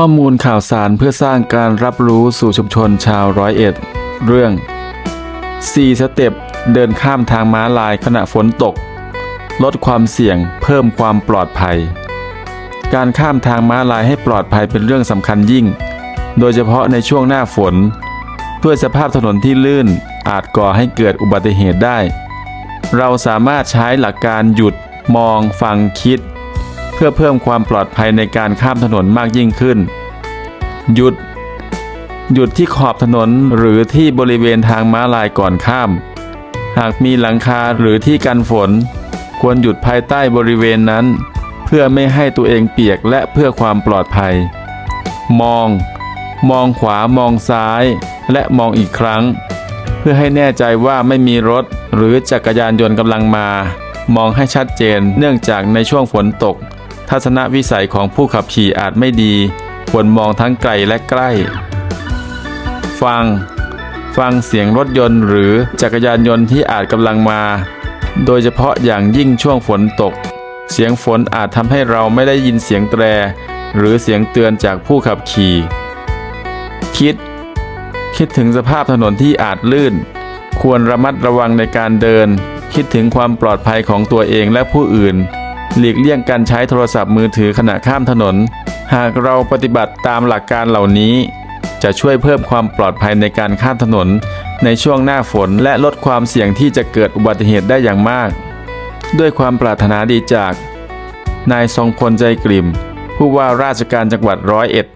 ข้อมูลข่าวสารเพื่อสร้างการรับรู้สู่ชุมชนชาวร้อยเอ็ด เรื่อง 4 สเต็ปเดินข้ามทางม้าลายขณะฝนตก ลดความเสี่ยงเพิ่มความปลอดภัย การข้ามทางม้าลายให้ปลอดภัยเป็นเรื่องสำคัญยิ่ง โดยเฉพาะในช่วงหน้าฝน ด้วยสภาพถนนที่ลื่นอาจก่อให้เกิดอุบัติเหตุได้ เราสามารถใช้หลักการหยุดมอง ฟังคิด พื่อเพิ่มความปลอดภัยในการข้ามถนนมากยิ่งขึ้น หยุด หยุดที่ขอบถนนหรือที่บริเวณทางม้าลายก่อนข้าม หากมีหลังคาหรือที่กันฝน ควรหยุดภายใต้บริเวณนั้น เพื่อไม่ให้ตัวเองเปียกและเพื่อความปลอดภัย มอง มองขวามองซ้าย และมองอีกครั้ง เพื่อให้แน่ใจว่าไม่มีรถหรือจักรยานยนต์กำลังมา มองให้ชัดเจนเนื่องจากในช่วงฝนตก ทัศนวิสัยของผู้ขับขี่อาจไม่ดี ควรมองทั้งไกลและใกล้ ฟัง ฟังเสียงรถยนต์หรือจักรยานยนต์ที่อาจกำลังมา โดยเฉพาะอย่างยิ่งช่วงฝนตก เสียงฝนอาจทำให้เราไม่ได้ยินเสียงแตร หรือเสียงเตือนจากผู้ขับขี่ คิด คิดถึงสภาพถนนที่อาจลื่น ควรระมัดระวังในการเดิน คิดถึงความปลอดภัยของตัวเองและผู้อื่น หลีกเลี่ยงการใช้โทรศัพท์มือถือขณะข้ามถนน หากเราปฏิบัติตามหลักการเหล่านี้ จะช่วยเพิ่มความปลอดภัยในการข้ามถนน ในช่วงหน้าฝนและลดความเสี่ยงที่จะเกิดอุบัติเหตุได้อย่างมาก ด้วยความปรารถนาดีจาก นายทรงพลใจกลิ่ม ผู้ว่าราชการจังหวัดร้อยเอ็ด